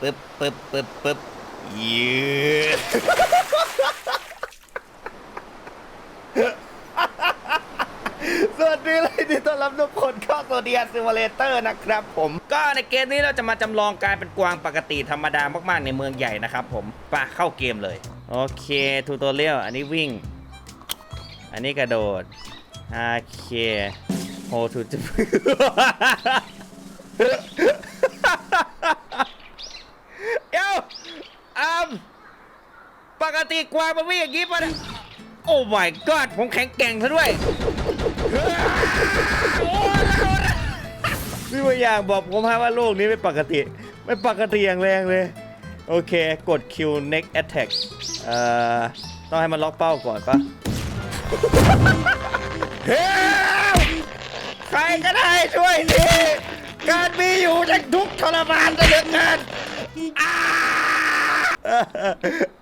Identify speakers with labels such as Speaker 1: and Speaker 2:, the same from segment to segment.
Speaker 1: ปึ๊บปึ๊บปึ๊บปึ๊บยืดสวัสดีเลยที่ต้อนรับทุกคนเข้าโซเดียซิมูเลเตอร์นะครับผมก็ในเกมนี้เราจะมาจำลองการเป็นกวางปกติธรรมดามากๆในเมืองใหญ่นะครับผมไปะเข้าเกมเลย โอเคทูตอเรียลอันนี้วิ่ง อันนี้กระโดด โอเคโฮทูจะ เอ้าอืม ปกติกวางมันวิ่งอย่างนี้ปะเนี่ยโอ้ my god ผมแข็งแกร่งซะด้วยพี่บางอย่างบอกผมให้ว่าโลกนี้ไม่ปกติ ไม่ปกติอย่างแรงเลย โอเค กด Q next attack เอ่อ ต้องให้มันล็อกเป้าก่อนปะ เฮ้ยใครก็ได้ช่วยทีการมีอยู่ทั้งทุกข์ทรมานซะเหลือเกินอ้า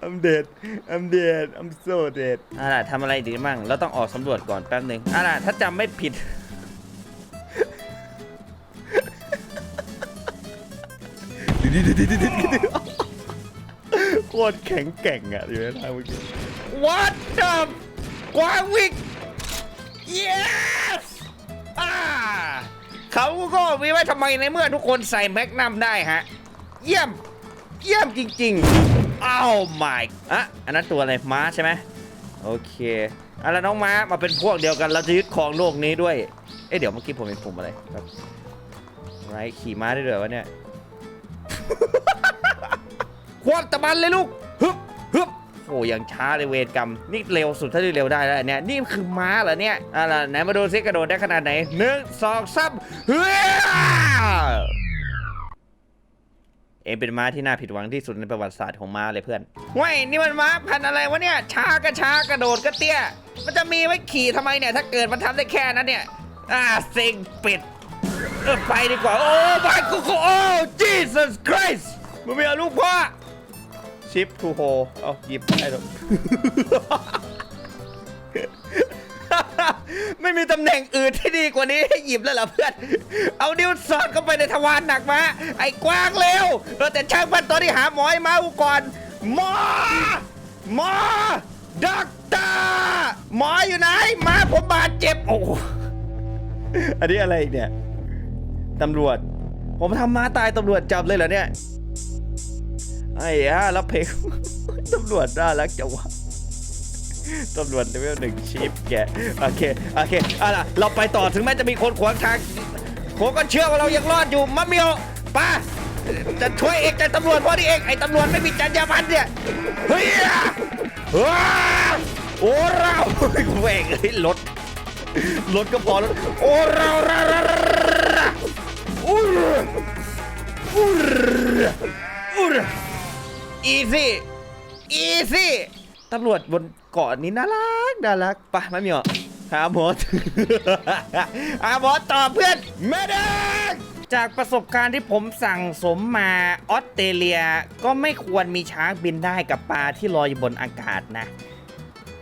Speaker 1: I'm dead I'm dead I'm so dead อ่าล่ะทำอะไรดีมั่งเราต้องออกสำรวจก่อนแป๊บหนึ่งอ่าล่ะถ้าจำไม่ผิด โคตรแข็งแกร่งอะอยู่ในทางเมื่อกี้ What the กวางวิ่ง Yes อ่าเขาก็มีไว้ทำไมในเมื่อทุกคนใส่แมกนัมได้ฮะ เยี่ยม เยี่ยมจริง ๆ อ้าว my อะอันนั้นตัวอะไรม้าใช่ไหมโอเคอะแล้วน้องม้ามาเป็นพวกเดียวกันเราจะยึดครองโลกนี้ด้วย เอ๊ะเดี๋ยวเมื่อกี้ผมเห็นผมอะไรครับไรขี่ม้าได้ด้วยวะเนี่ยควบตะบันเลยลูกฮึบฮึบโอ้ยังช้าเลยเวรกรรม นี่เร็วสุดเท่าที่เร็วได้แล้วเนี่ยนี่คือม้าเหรอเนี่ยอะล่ะไหนมาดูซิกระโดดได้ขนาดไหนหนึ่งสองสามเฮ้ย เองเป็นม้าที่น่าผิดหวังที่สุดในประวัติศาสตร์ของม้าเลยเพื่อนว้ยนี่มันม้าพันธุ์อะไรวะเนี่ย ช้าก็ช้ากระโดดก็เตี้ย มันจะมีไว้ขี่ทำไมเนี่ย ถ้าเกิดมันทำได้แค่นั้นเนี่ย อ่าเซ็งเป็ดเออไปดีกว่า โอ้ my god โอ้ Jesus Christ มึงม่เอาลูกพ่อชิปทูโฮเอาหยิบได้หรอ ไม่มีตำแหน่งอื่นที่ดีกว่านี้ให้หยิบแล้วเหรอเพื่อน เอานิ้วสอดเข้าไปในทวารหนักมาไอ้กว้างเร็วเออแต่ช่างมันตอนนี้หาหมอให้มาก่อน หมอ หมอด็อกเตอร์หมออยู่ไหน มาผมบาดเจ็บ โอ้โหอันนี้อะไรอีกเนี่ยตำรวจ ผมทำมาตายตำรวจจับเลยเหรอเนี่ยไอ้ฮะแล้วเพลงตำรวจน่ารักจังวะ ตำรวจเลเวลหนึ่งชีพแกะโอเคโอเคเอาล่ะเราไปต่อถึงแม้จะมีคนขวางทางผมก็เชื่อว่าเรายังรอดอยู่มะเมียวป้าจะช่วยเอกแต่ตำรวจเพราะนี่เองไอ้ตำรวจไม่มีจรรยาบรรณเนี่ยเฮ้ยโอ้เราแหวกเฮ้ยรถรถก็พอแล้วโอ้เราเราเราราอู้ยอู้ยอู้ยอีซี่อีซี่ ตำรวจบนเกาะนี้น่ารักน่ารักไปะไม่มีหรอหาหมอหาหมอตอบเพื่อนไม่ได้จากประสบการณ์ที่ผมสั่งสมมาออสเตรเลียก็ไม่ควรมีช้างบินได้กับปลาที่ลอยอยู่บนอากาศนะ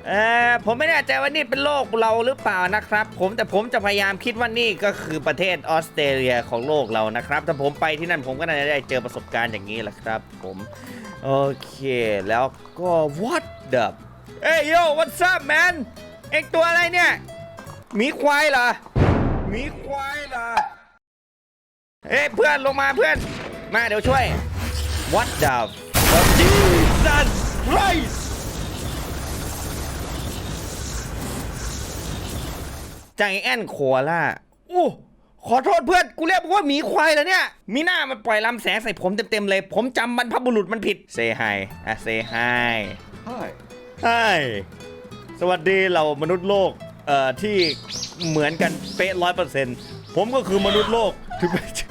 Speaker 1: เออผมไม่แน่ใจว่านี่เป็นโลกเราหรือเปล่านะครับ ผมแต่ผมจะพยายามคิดว่านี่ก็คือประเทศออสเตรเลียของโลกเรานะครับถ้าผมไปที่นั่นผมก็น่าจะได้เจอประสบการณ์อย่างนี้แหละครับ ผมโอเคแล้วก็ what the เอ้ยโย what's up man เอ็ตัวอะไรเนี่ยหมีควายเหรอหมีควายเหรอเอ้ยเพื่อนลงมาเพื่อนมาเดี๋ยวช่วย what the Jesus Christ ใจแอนโคอาล่าอู้ขอโทษเพื่อน กูเรียกว่าหมีควายแล้วเนี่ย มีหน้ามันปล่อยลำแสงใส่ผมเต็มๆเลย ผมจำบรรพบุรุษมันผิดเซฮายอะเซฮาย
Speaker 2: Hi.
Speaker 1: ฮายสวัสดีเรามนุษย์โลกเอ่อที่เหมือนกันเป๊ะร้อยเปอร์เซ็นต์ผมก็คือมนุษย์โลกถึงแม้จะ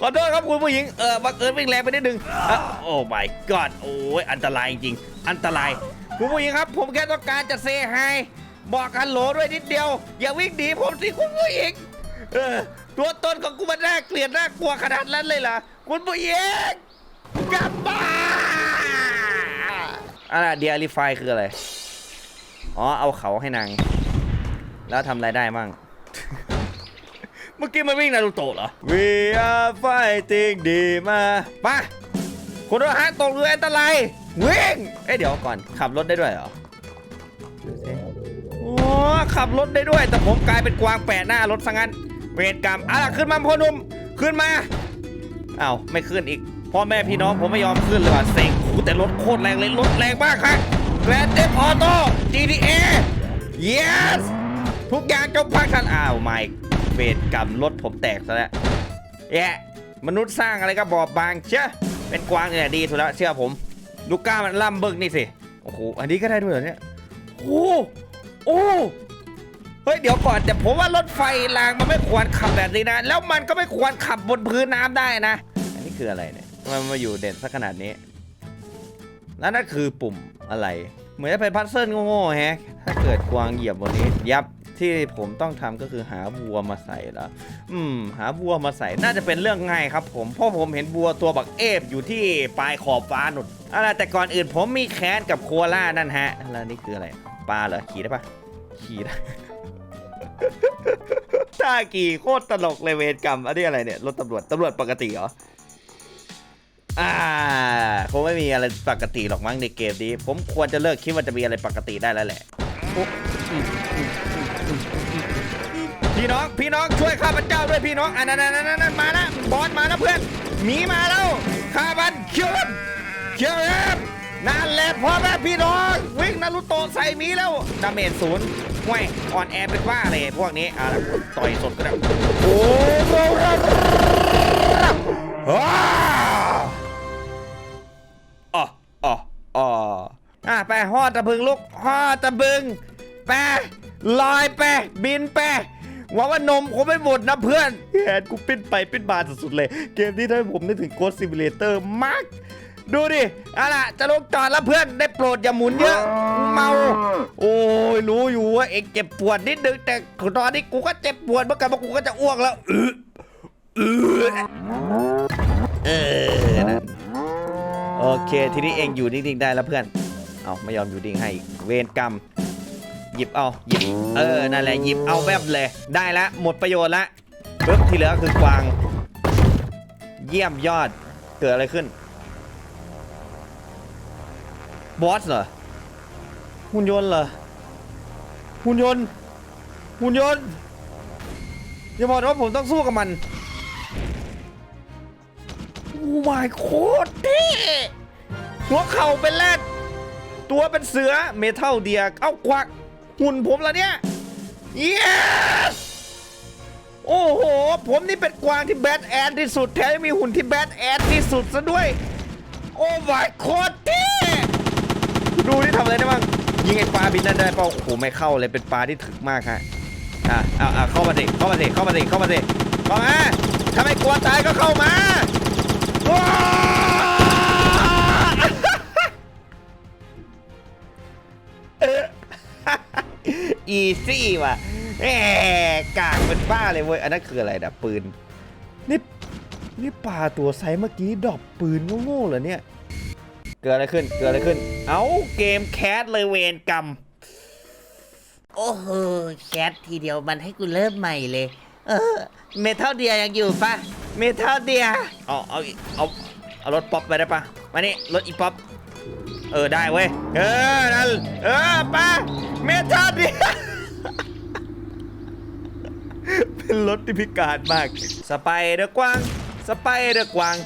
Speaker 1: ขอโทษครับคุณผู้หญิง เออบังเอิญวิ่งแรงไปนิดนึงอะโอ้ my god โอ้ยอันตรายจริงๆอันตราย คุณผู้หญิงครับ ผมแค่ต้องการจะเซฮาย บอกกันโหลด้วยนิดเดียว อย่าวิ่งหนีผมสิคุณผู้หญิงเออตัวตนของกูมันน่าเกลียดน่ากลัวขนาดนั้นเลยเหรอคุณผู้หญิงกลับบ้านอะไรเดียริฟายคืออะไร อ๋อ เอาเขาให้นาง แล้วทำอะไรได้มั่ง เมื่อกี้มันวิ่งนารูโตะเหรอ We are fighting ดีมาไปคุณโดฮะตกเรืออันตรายวิ่ง เอ้ยเดี๋ยวก่อน ขับรถได้ด้วยเหรอดูสิโอ้ ขับรถได้ด้วย แต่ผมกลายเป็นกวางแปะหน้ารถซะงั้น เวรกรรมอะล่ะขึ้นมาพ่อหนุ่มขึ้นมาอ้าวไม่ขึ้นอีกพ่อแม่พี่น้องผมไม่ยอมขึ้นเลยว่ะเซ็งโอ้แต่รถโคตรแรงเลยรถแรงมากครับแกรนด์เดฟออโต้ GTA yes ทุกอย่างจงพักทันอ้าวไม่เวรกรรมรถผมแตกซะแล้วแย่มนุษย์สร้างอะไรก็บอบบางเชื่อเป็นกวางเนี่ยดีสุดแล้วเชื่อผม ลูก้ามันล่ำเบิกนี่สิโอ้โหอันนี้ก็ได้ด้วยเหรอเนี่ยโอ้ โอ้เฮ้ยเดี๋ยวก่อนแต่ผมว่ารถไฟรางมันไม่ควรขับแบบนี้นะ แล้วมันก็ไม่ควรขับบนพื้นน้ำได้นะ อันนี้คืออะไรเนี่ยทำไมมันมาอยู่เด่นสักขนาดนี้แล้วนั่นคือปุ่มอะไร เหมือนจะเป็นพัซเซิลโง่ๆแฮะถ้าเกิดกวางเหยียบบนนี้ ยับที่ผมต้องทำก็คือหาบัวมาใส่แล้วอืม หาบัวมาใส่น่าจะเป็นเรื่องง่ายครับผมเพราะผมเห็นบัวตัวบักเอฟอยู่ที่ปลายขอบฟ้าหนุนอะไรแต่ก่อนอื่นผมมีแค้นกับโคอาล่านั่นฮะแล้วนี่คืออะไร ปลาเหรอ ขี่ได้ปะขี่ได้ท่าขี่โคตรตลกเลยเวรกรรมอันนี้อะไรเนี่ย รถตำรวจ ตำรวจปกติเหรอ อ่า คงไม่มีอะไรปกติหรอกมั้งในเกมนี้ ผมควรจะเลิกคิดว่าจะมีอะไรปกติได้แล้วแหละ พี่น้อง พี่น้องช่วยข้าพเจ้าด้วยพี่น้อง อันนั้นนั้นนั้นนั้นมาแล้วบอสมาแล้วเพื่อน หมีมาแล้ว ข้ามันเคิวมันเคิวมั นั่นแหละพ่อแม่พี่น้อง วิ่งนารุโตะใส่มีแล้วดาเมจศูนย์ห่วยอ่อนแอเป็นว่าเลยพวกนี้เอาล่ะต่อยสดก็ได้โอ้โหอ๋ออ๋ออ๋ออะไปฮอดตะบึงลูกฮอดตะบึงไปลอยไปบินไปหวังว่านมคงไม่หมดนะเพื่อนแขนกูปิ้นไปปิ้นมาสุดๆเลย เกมนี้ทำให้ผมนึกถึงโกดซิมูเลเตอร์มาก ดูดิเอาล่ะจะลงจอดแล้วเพื่อนได้โปรดอย่าหมุนเยอะเมา โอ้ยรู้อยู่ว่าเองเจ็บปวดนิดนึงแต่ตอนนี้กูก็เจ็บปวดเหมือนกันเพราะกูก็จะอ้วกแล้วเออเออเออนั่นโอเค ทีนี้เองอยู่นิ่งๆได้แล้วเพื่อน เอาไม่ยอมอยู่นิ่งให้เวรกรรม หยิบเอาหยิบเออนั่นแหละหยิบเอาแบบเลย ได้ล้วหมดประโยชน์ละปึ๊บที่เหลือคือกวาง เยี่ยมยอดเกิดอะไรขึ้น บอสเหรอหุ่นยนต์เหรอหุ่นยนต์หุ่นยนต์อย่าบอกนะว่าผมต้องสู้กับมันโอ้ my โคตรเท่หัวเข่าเป็นแรดตัวเป็นเสือเมทัลเดียเอ้ากวักหุ่นผมละเนี่ย yes โอ้โห ผมนี่เป็นกวางที่แบดแอนที่สุดแถมยังมีหุ่นที่แบดแอนที่สุดซะด้วย โอ้ my โคตรเท่ ดูนี่ทำอะไรได้บ้าง ยิงไอ้ปลาบินนั่นได้เปล่าโอ้โหไม่เข้าเลยเป็นปลาที่ถึกมากฮะ อะอะอะเข้ามาสิเข้ามาสิเข้ามาสิเข้ามาสิเข้ามาถ้าไม่กลัวตายก็เข้ามาว้าอีซี่ว่ะแหมกากเป็นบ้าเลยเว้ย อันนั้นคืออะไรนะปืน นี่ นี่ปลาตัวไซส์เมื่อกี้ดอกปืนโง่ๆเหรอเนี่ย เกิดอะไรขึ้น เกิดอะไรขึ้น เอ้า เกมแคสเลยเวรกรรม
Speaker 2: โอ้โห แคททีเดียวมันให้กูเริ่มใหม่เลย เออ เมทัลเดียยังอยู่ปะ
Speaker 1: เมทัลเดียเอาเอา เอา เอารถป๊อปไปได้ปะมานี่รถอีป๊อป เออ ได้เว้ย เออ นั่น เออไป้าเมทัลเดียเป็นรถที่พิการมาก สไปเดอร์กวาง สไปเดอร์กวาง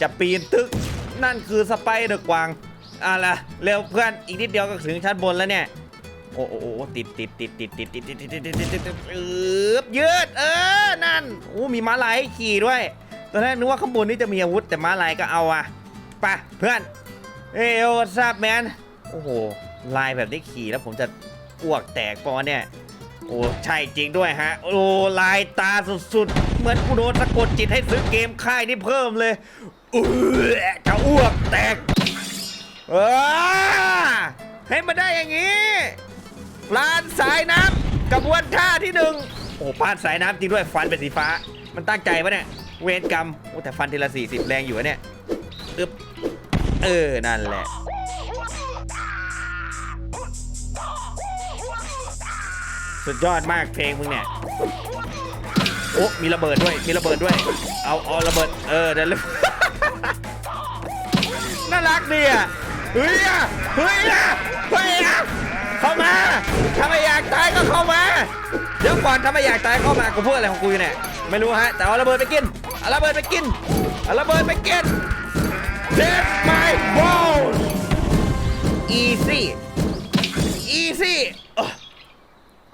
Speaker 1: จะปีนตึก นั่นคือสไปเดอร์กวางอะล่ะเร็วเพื่อนอีกนิดเดียวก็ถึงชั้นบนแล้วเนี่ยโอ้โอ้โอ้ติดติดติดติดติดติดติดติดติดติดติดติดติดอืบยืดเออนั่นโอ้มีม้าลายให้ขี่ด้วยตอนแรกนึกว่าข้างบนนี่จะมีอาวุธแต่ม้าลายก็เอาอะไปเพื่อนเอ้ยโอ้ทราบแมนโอ้โหลายแบบนี้ขี่แล้วผมจะอ้วกแตกปอเนี่ยโอ้ใช่จริงด้วยฮะ โอ้ลายตาสุดๆ เหมือนกูโดนสะกดจิตให้ซื้อเกมค่ายนี่เพิ่มเลย ออจะอ้วกแตกเออให้มาได้อย่างนี้ลานสายน้ำกระบวนท่าที่หนึ่งโอ้ปานสายน้ำจริงด้วยฟันเป็นสีฟ้า มันตั้งใจปะเนี่ย เวรกรรมโอ้แต่ฟันทีละสี่สิบแรงอยู่อะเนี่ยอึบเออ นั่นแหละ สุดยอดมากเพลงมึงเนี่ย โอ้มีระเบิดด้วย มีระเบิดด้วย เอา เอาระเบิด เออเดี๋ยว รักเนี่ยเฮ้ยอะเฮ้ยอะเฮ้ยอะเข้ามาถ้าไม่อยากตายก็เข้ามาเดี๋ยวก่อนถ้าไม่อยากตายเข้ามากูพูดอะไรของกูอยู่เนี่ยไม่รู้ฮะแต่เอาระเบิดไปกินเอาระเบิดไปกินเอาระเบิดไปกิน Dead my balls easy easy โอ้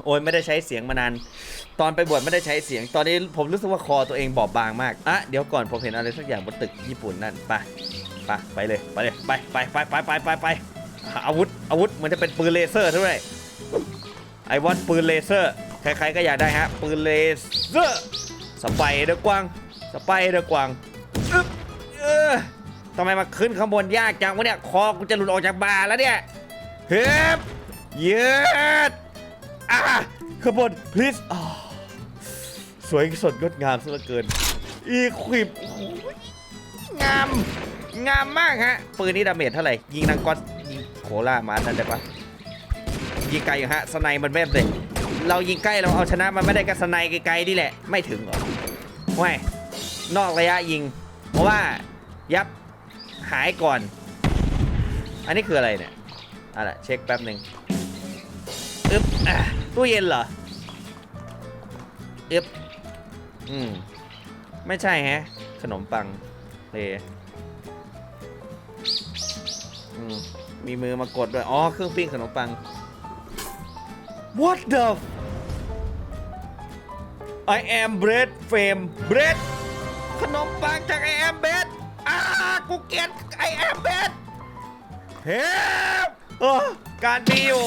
Speaker 1: โอ้ยไม่ได้ใช้เสียงมานาน ตอนไปบวชไม่ได้ใช้เสียง ตอนนี้ผมรู้สึกว่าคอตัวเองบอบบางมาก อะ เดี๋ยวก่อนผมเห็นอะไรสักอย่างบนตึกญี่ปุ่นนั่นไป ไปไปเลยไปเลยไปไปไปไปไปไปไปอาวุธอาวุธมันจะเป็นปืนเลเซอร์ด้วยไอวอนปืนเลเซอร์ใครๆก็อยากได้ฮะปืนเลเซอร์สไปเดอร์กวางสไปเดอร์กวางเออทำไมมาขึ้นข้างบนยากจังวะเนี่ยคอกูจะหลุดออกจากบ่าแล้วเนี่ยเฮ้ยเยืดอะข้างบน please สวยสดงดงามซะเหลือเกินอีควิปงาม งามมากฮะ ปืนนี้ดาเมจเท่าไหร่ ยิงนางก๊อตยิงโคล่ามานั่นได้ปะยิงไกลอยู่ฮะ สไนมันแม่นเลยเรายิงใกล้เราเอาชนะมันไม่ได้กับสไนไกลๆนี่แหละ ไม่ถึงหรอไม่นอกระยะยิง เพราะว่ายับหายก่อน อันนี้คืออะไรเนี่ยอะไรเช็คแป๊บหนึ่งอึ๊บอะตู้เย็นเหรออึ๊บอืมไม่ใช่ฮะ ขนมปังเลย อืมมีมือมากดด้วย อ๋อ เครื่องปิ้งขนมปัง What the f- I am bread fame bread ขนมปังจาก I am bread อ่ากูเกลียด I am bread เฮ้ยโอ้การดีอยู่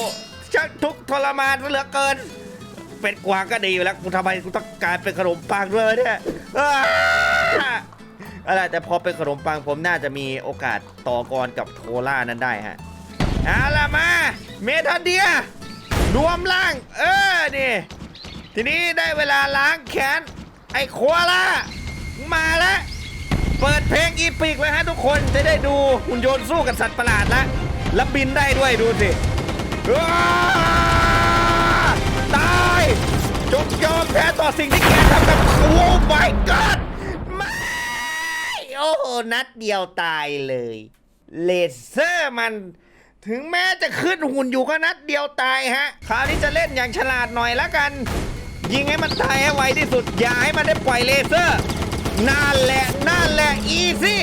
Speaker 1: ช่างทุกข์ทรมานเหลือเกิน เป็นกวางก็ดีอยู่แล้วกูทำไมกูต้องกลายเป็นขนมปังเลยเนี่ยอ้า อะไรแต่พอเป็นขนมปังผมน่าจะมีโอกาสต่อกรกับโคล่านั้นได้ฮะเอาล่ะมา เมทันเดียรวมร่าง เออนี่ทีนี้ได้เวลาล้างแค้นไอ้โคล่ามาแล้วเปิดเพลงอีปิกเลยฮะทุกคนจะได้ดูหุ่นยนต์สู้กับสัตว์ประหลาดล้วแล้วบินได้ด้วยดูสิอ้าตายจงยอมแพ้ต่อสิ่งที่แกทำกับโอ้ my god โอ้โหนัดเดียวตายเลย เลเซอร์มัน ถึงแม้จะขึ้นหุ่นอยู่ก็นัดเดียวตายฮะ คราวนี้จะเล่นอย่างฉลาดหน่อยละกัน ยิงให้มันตายให้ไวที่สุด อย่าให้มันได้ปล่อยเลเซอร์นั่นแหละนั่นแหละอีซี่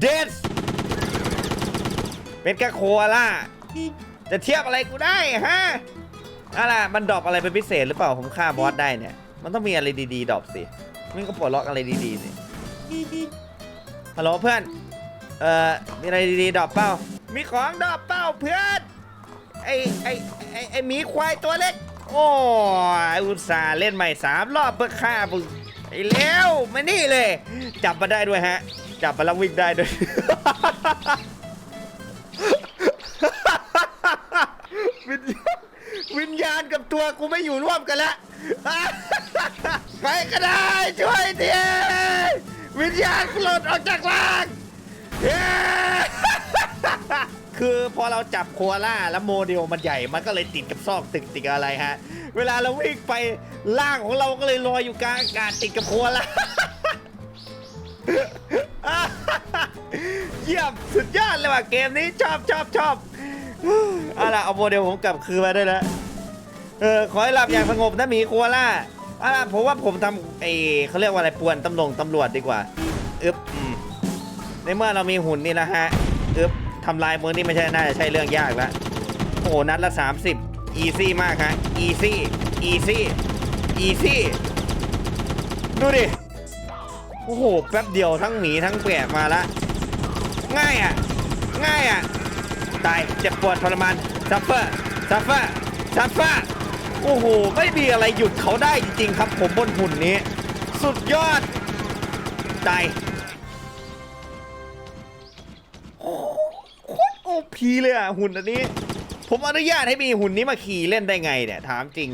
Speaker 1: เดสเป็นแค่โคล่าจะเทียบอะไรกูได้ฮะอะไรมันดรอปอะไรเป็นพิเศษหรือเปล่าผมฆ่าบอสได้เนี่ย มันต้องมีอะไรดีๆดรอปสิมันก็ปลดล็อกอะไรดีๆสิฮัลโหลเพื่อน เอ่อ มีอะไรดีๆดรอปเป้า มีของดรอปเป้าเพื่อน ไอไอไอไอหมีควายตัวเล็ก โอ้ยอุตส่าห์เล่นใหม่สามรอบเพื่อฆ่ามึงไอ้เลี้ยวมานี่เลย จับมาได้ด้วยฮะ จับมาแล้ววิ่งได้ด้วย วิญญ วิญญาณกับตัวกูไม่อยู่ร่วมกันล้วใครก็ได้ช่วยทีวิญญาณกูหลุดออกจากร่างคือพอเราจับโคอาล่าแล้วโมเดลมันใหญ่ มันก็เลยติดกับซอกตึกติดอะไรฮะ เวลาเราวิ่งไปล่างของเราก็เลยลอยอยู่กลางอากาศติดกับโคอาล่าเยี่ยมสุดยอดเลยว่ะเกมนี้ชอบชอบชอบเอาล่ะเอาโมเดลผมกลับคืนมาได้แล้ว เออขอให้หลับอย่างสงบนะหมีโคอาล่าอาล่ะผมว่าผมทำไอเขาเรียกว่าอะไรป่วนตำรวจตำรวจดีกว่าอึ๊บอืมในเมื่อเรามีหุ่นนี่แล้วฮะอึ๊บทำลายมือนี่ไม่ใช่น่าจะใช่เรื่องยากแล้วโอ้โหนัดละ 30 อีซี่มากฮะอีซี่อีซี่อีซี่ดูดิ โอ้โห แป๊บเดียวทั้งหมีทั้งแกะมาละ ง่ายอะ ง่ายอะ ตาย เจ็บปวดทรมานซัฟเฟอร์ซัฟเฟอร์ซัฟเฟอร์ โอ้โห ไม่มีอะไรหยุดเขาได้จริงๆครับ ผมบนหุ่นนี้ สุดยอดตายโคตรโอพีเลยอะ หุ่นอันนี้ ผมอนุญาตให้มีหุ่นนี้มาขี่เล่นได้ไงเนี่ย ถามจริง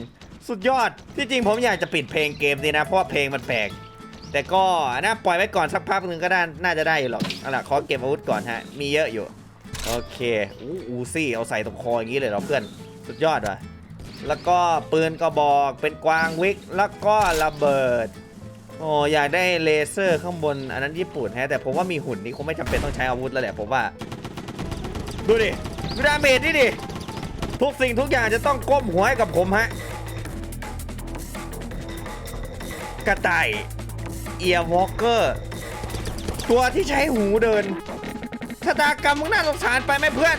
Speaker 1: สุดยอด ที่จริงผมอยากจะปิดเพลงเกมนี้นะ เพราะว่าเพลงมันแปลก แต่ก็น่าปล่อยไว้ก่อนสักพักหนึ่งก็ได้น่าจะได้อยู่หรอกเอาล่ะขอเก็บอาวุธก่อนฮะ มีเยอะอยู่ โอเค อู้อูซี่เอาใส่ตรงคออย่างนี้เลยเหรอเพื่อน สุดยอดว่ะ แล้วก็ปืนกระบอกเป็นกวางวิก แล้วก็ระเบิด โอ้อยากได้เลเซอร์ข้างบน อันนั้นญี่ปุ่นแฮะแต่ผมว่ามีหุ่นนี่คงไม่จำเป็นต้องใช้อาวุธแล้วแหละผมว่า ดูดิดูดาเมจนี่ดิ ทุกสิ่งทุกอย่างจะต้องก้มหัวให้กับผมฮะ กระต่ายเอียร์วอลเกอร์ ตัวที่ใช้หูเดินชะตากรรมมึงน่าสงสารไปไหมเพื่อน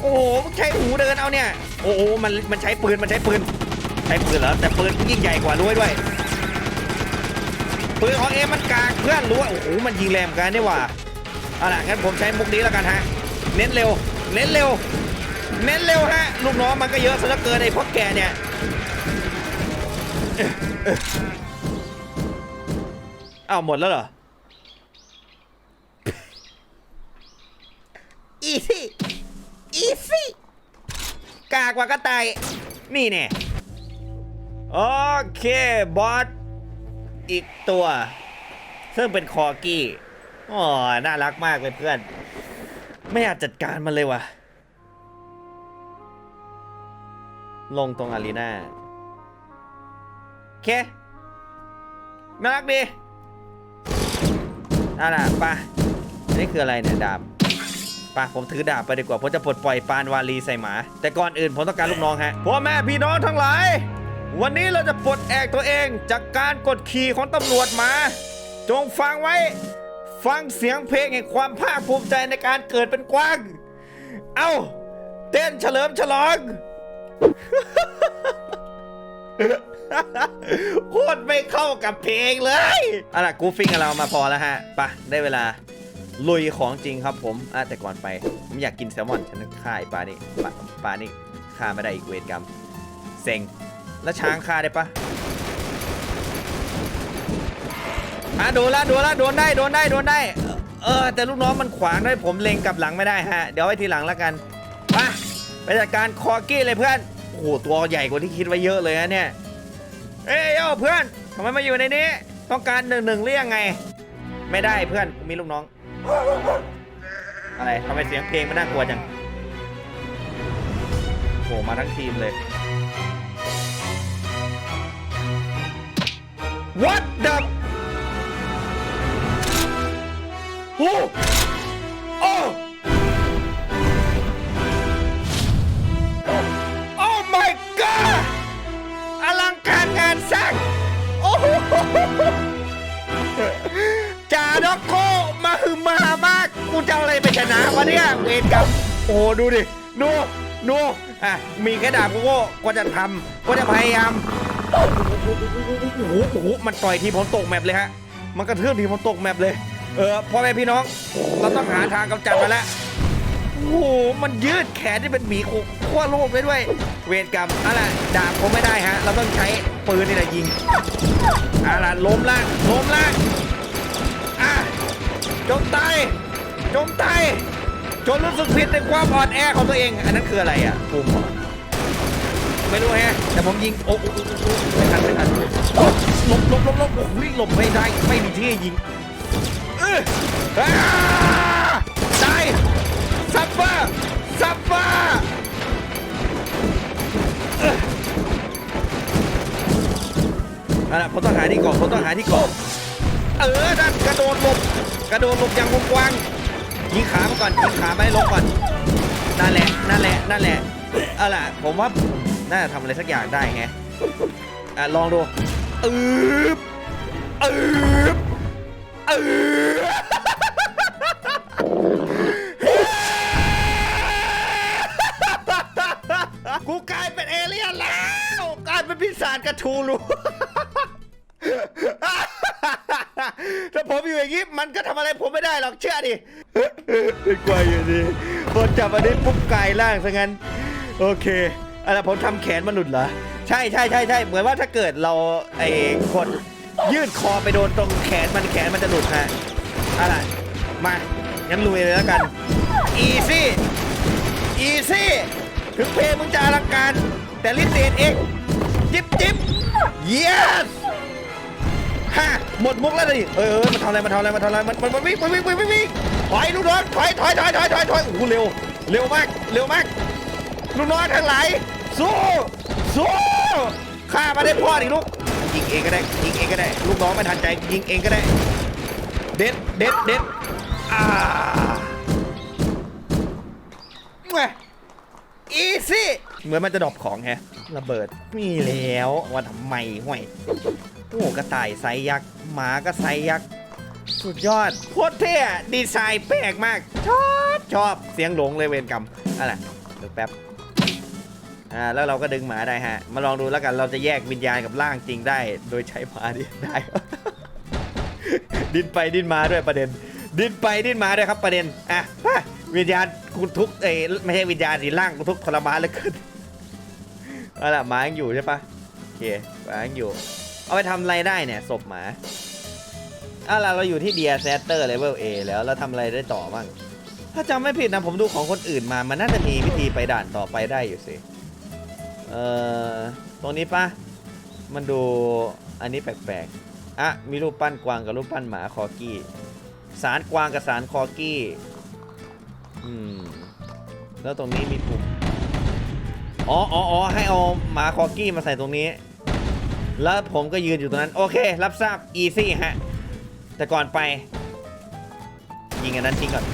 Speaker 1: โอ้โหมึงใช้หูเดินเอาเนี่ย โอ้โหมันมันใช้ปืนมันใช้ปืนใช้ปืนเหรอแต่ปืนยิ่งใหญ่กว่าด้วยด้วยปืนของเอมันกากเพื่อนรู้ว่าโอ้โหมันยิงแรงเหมือนกันนี่หว่าเอาล่ะงั้นผมใช้มุกนี้แล้วกันฮะเน้นเร็ว เน้นเร็ว เน้นเร็วฮะลูกน้องมันก็เยอะซะเหลือเกินไอ้พวกแกเนี่ยอ้าวหมดแล้วเหรออีซี่ อีซี่กากกว่ากระต่ายนี่แน่โอเคบอสอีกตัว ซึ่งเป็นคอกี้อ๋อน่ารักมากเลยเพื่อน ไม่อยากจัดการมันเลยว่ะ ลงตรงอารีนาโอเคน่ารักดีเอะล่ะไปะนนี้คืออะไรเนี่ยดาบ ไปผมถือดาบไปดีกว่าผมจะปลดปล่อยปานวาลีใส่หมา แต่ก่อนอื่นผมต้องการลูกน้องฮะพ่อแม่พี่น้องทั้งหลาย วันนี้เราจะปลดแอกตัวเองจากการกดขี่ของตำรวจมา จงฟังไว้ ฟังเสียงเพลงแห่งความภาคภูมิใจในการเกิดเป็นกวาง เอ้า เต้นเฉลิมฉลอง โคตรไม่เข้ากับเพลงเลยเอาล่ะกูฟิงกับเรามาพอแล้วฮะไปะได้เวลา ลุยของจริงครับผมอะแต่ก่อนไป ผมอยากกินแซลมอนฉันฆ่าไอ้ปลานี่ปลาปลานี่ฆ่าไม่ได้อีกเวรกรรมเซ็งแล้วช้างฆ่าได้ปะอะโดนละโดนละโดนได้โดนได้โดนได้ เออ แต่ลูกน้องมันขวางได้ผมเล็งกลับหลังไม่ได้ฮะ เดี๋ยวไว้ทีหลังแล้วกันไปไปจัดการคอกี้เลยเพื่อนโอ้โหตัวใหญ่กว่าที่คิดไว้เยอะเลยนะเนี่ย เอ้ยโยเพื่อนทำไมมาอยู่ในนี้ ต้องการหนึ่งหนึ่งเรียกไง ไม่ได้เพื่อนมีลูกน้อง อะไรทำไมเสียงเพลงมันน่ากลัวจังโหมาทั้งทีมเลย What the โอ้ วะเนี่ยเวรกรรมโอ้โหดูดิดูดูอะมีแค่ดาบกูโก้ก็จะทำก็จะพยายามโอ้โหโอ้โหมันต่อยทีผมตกแมปเลยฮะ มันกระเทือนทีผมตกแมปเลย เออพ่อแม่พี่น้องเราต้องหาทางกำจัดมาแล้วโอ้โห มันยืดแขนที่เป็นหมีขั้วโลกไปด้วย เวรกรรมอะไรดาบคงไม่ได้ฮะ เราต้องใช้ปืนนี่แหละยิงอะไรล้มล่างล้มล่างอะจมตายจมตาย จนรู้สึกผิดในความอ่อนแอของตัวเอง อันนั้นคืออะไรอะปุ่มไม่รู้แฮะ แต่ผมยิง โอ้โอ้โอ้โอ้ไม่ทันไม่ทันหลบหลบหลบหลบโอ้โหหลบไม่ได้ ไม่มีที่ยิงเออตายซัฟเฟอร์ซัฟเฟอร์เอ้อเอาล่ะผมต้องหาที่เกาะผมต้องหาที่เกาะเออนั่นกระโดดหลบ กระโดดหลบอย่างกว้าง ยิงขาไปก่อนยิงขาไปลบก่อนนั่นแหละนั่นแหละนั่นแหละเอาล่ะผมว่าน่าจะทำอะไรสักอย่างได้ไงอะลองดูอืบอืบอึ๊บายร่างซะงั้น โอเคอะไรผมทำแขนมันหลุดเหรอ ใช่ใช่ใช่ใช่เหมือนว่าถ้าเกิดเราไอ้กดยืดคอไปโดนตรงแขนมันแขนมันจะหลุดฮะอะไรมางั้นลุยเลยแล้วกันอีซี่อีซี่ถึงเพลงมึงจะอลังการ แต่ลิเดตเองจิบจิบ yes ฮ่าหมดมุกแล้วดิเออเออมันทำอะไรมันทำอะไรมันทำอะไรมันมันมันวิ่งมันวิ่งมันวิ่งวิ่งถอยลูกน้องถอยถอยถอยถอยถอยถอยโอ้โหเร็ว เร็วมาก เร็วมากลูกน้องทั้งหลายสู้สู้ข้ามาได้พ่อดิลูกยิงเองก็ได้ยิงเองก็ได้ ลูกน้องไม่ทันใจยิงเองก็ได้ เด็ดเด็ดเด็ดอ่าม่อีซี่เหมือนมันจะดรอปของแฮะระเบิดมีแล้วว่าทำไมห่วยโอ้กระต่ายไซส์ยักษ์หมาก็ไซส์ยักษ์ สุดยอดโคตรเท่ดีไซน์แปลกมาก ชอบชอบเสียงหลงเลยเวรกรรมอะไรเดี๋ยวแป๊บอ่าแล้วเราก็ดึงหมาได้ฮะ มาลองดูแล้วกันเราจะแยกวิญญาณกับร่างจริงได้ โดยใช้หมาดิได้ ดิ้นไปดิ้นมาด้วยประเด็น ดิ้นไปดิ้นมาด้วยครับประเด็นอะวิญญาณกูทุกเอ้ไม่ใช่วิญญาณสิร่างกูทุกทรมานเหลือเกินเอาล่ะหมายังอยู่ใช่ปะโอเคหมายังอยู่ เอาไปทำอะไรได้เนี่ยศพหมา อาล่ะเราอยู่ที่เดียแซตเตอร์เลเวล A แล้วเราทำอะไรได้ต่อบ้าง ถ้าจำไม่ผิดนะผมดูของคนอื่นมา มันน่าจะมีวิธีไปด่านต่อไปได้อยู่สิ เอ่อ ตรงนี้ปะมันดูอันนี้แปลกๆ อะ มีรูปปั้นกวางกับรูปปั้นหมาคอกี้ สารกวางกับสารคอกี้ อืม แล้วตรงนี้มีปุ่ม อ๋ออ๋ออ๋อให้เอาหมาคอกี้มาใส่ตรงนี้ แล้วผมก็ยืนอยู่ตรงนั้น โอเค รับทราบ อีซี่ฮะ แต่ก่อนไป ยิงอันนั้นทิ้งก่อน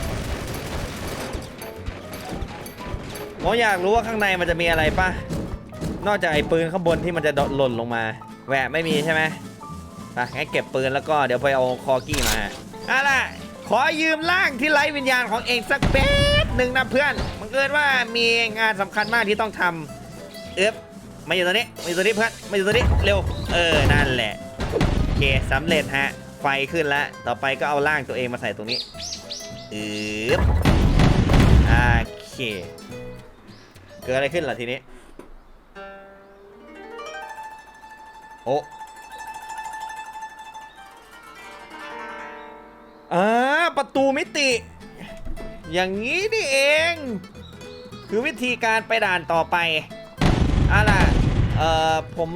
Speaker 1: ผมอยากรู้ว่าข้างในมันจะมีอะไรปะนอกจากไอ้ปืนข้างบนที่มันจะหล่นลงมา แหวะไม่มีใช่ไหมไปงั้นเก็บปืนแล้วก็เดี๋ยวไปเอาคอกี้มาเอาล่ะขอยืมร่างที่ไร้วิญญาณของเองสักแป๊บหนึ่งนะเพื่อนมันเกิดว่ามีงานสำคัญมากที่ต้องทำเอ๊บมาอยู่ตัวนี้มาอยู่ตัวนี้เพื่อนมาอยู่ตัวนี้เร็ว เออ นั่นแหละ โอเคสำเร็จฮะ ไฟขึ้นแล้ว ต่อไปก็เอาร่างตัวเองมาใส่ตรงนี้อึ๊บโอเคเกิดอะไรขึ้นล่ะทีนี้ โอ้อ่าประตูมิติ อย่างนี้นี่เอง คือวิธีการไปด่านต่อไปอะล่ะ เอ่อ ผม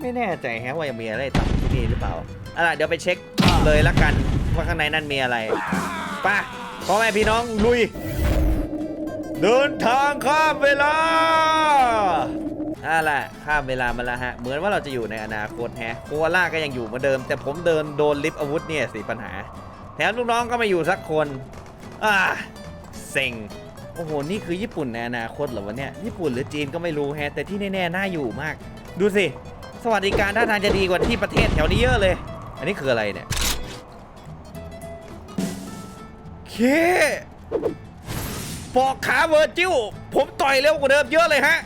Speaker 1: ไม่แน่ใจแฮะว่ายังมีอะไรทำที่นี่หรือเปล่า อะล่ะเดี๋ยวไปเช็คเลยละกัน ว่าข้างในนั่นมีอะไรไป่ะพ่อแม่พี่น้องลุย เดินทางข้ามเวลาอ่าล่ะข้ามเวลามาแล้วฮะ เหมือนว่าเราจะอยู่ในอนาคตแฮะโคอาล่าก็ยังอยู่เหมือนเดิม แต่ผมเดินโดนลิฟต์อาวุธเนี่ยสิปัญหา แถมลูกน้องก็ไมาอยู่สักคนอ่าเซ็งโอ้โห นี่คือญี่ปุ่นในอนาคตเหรอวะเนี่ย ญี่ปุ่นหรือจีนก็ไม่รู้แฮะ แต่ที่แน่ๆน่าอยู่มาก ดูสิ สวัสดิการท่าทางจะดีกว่าที่ประเทศแถวนี้เยอะเลย อันนี้คืออะไรเนี่ยเคปอกขาเวอร์จิวผมต่อยเร็วกว่าเดิมเยอะเลยฮะ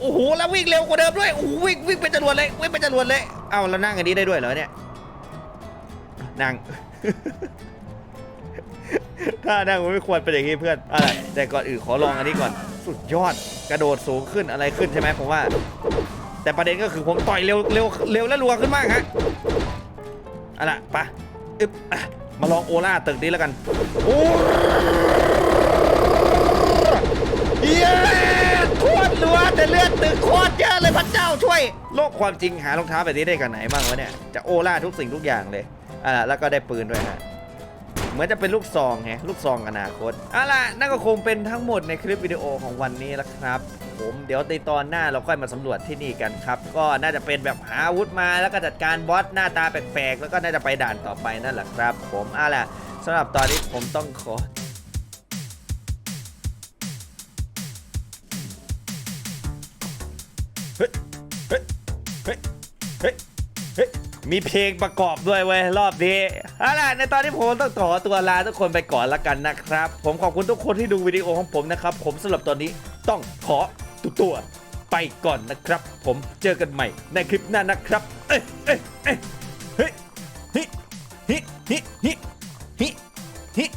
Speaker 1: โอ้โห แล้ววิ่งเร็วกว่าเดิมด้วย โอ้โหวิ่งวิ่งเป็นจรวดเลย วิ่งเป็นจรวดเลย เอาแล้วนั่งอันนี้ได้ด้วยเหรอเนี่ย นั่ง ถ้านั่งมันไม่ควรเป็นอย่างนี้เพื่อน อะไร แต่ก่อนอื่นขอลองอันนี้ก่อน สุดยอด กระโดดสูงขึ้นอะไรขึ้นใช่ไหมผมว่า แต่ประเด็นก็คือผมต่อยเร็วเร็วเร็วและรัวขึ้นมากฮะ เอาล่ะไปะอึ๊บอะมาลองโอล่าตึกนี้แล้วกันโอ้เย้โคตรรัวแต่เลือดตึกโคตรเยอะเลยพระเจ้าช่วย โลกความจริงหารองเท้าแบบนี้ได้กันไหนบ้างวะเนี่ย จะโอล่าทุกสิ่งทุกอย่างเลยอ่าแล้วก็ได้ปืนด้วยฮะ เหมือนจะเป็นลูกซองไงลูกซองอนาคตเอาล่ะนั่นก็คงเป็นทั้งหมดในคลิปวิดีโอของวันนี้แล้วครับผมเดี๋ยวในตอนหน้าเราค่อยมาสำรวจที่นี่กันครับ ก็น่าจะเป็นแบบหาอาวุธมาแล้วก็จัดการบอสหน้าตาแปลกๆ แล้วก็น่าจะไปด่านต่อไปนั่นแหละครับ ผมเอาล่ะสำหรับตอนนี้ผมต้องขอ มีเพลงประกอบด้วยไว้รอบนี้เอาล่ะในตอนนี้ผมต้องขอตัวลาทุกคนไปก่อนละกันนะครับ ผมขอบคุณทุกคนที่ดูวิดีโอของผมนะครับ ผมสำหรับตอนนี้ต้องขอตัวตวไปก่อนนะครับ ผมเจอกันใหม่ในคลิปหน้านะครับ เอ้ยเอ้ยเอ้ยเฮ้ยฮ้เฮ้ฮิฮิ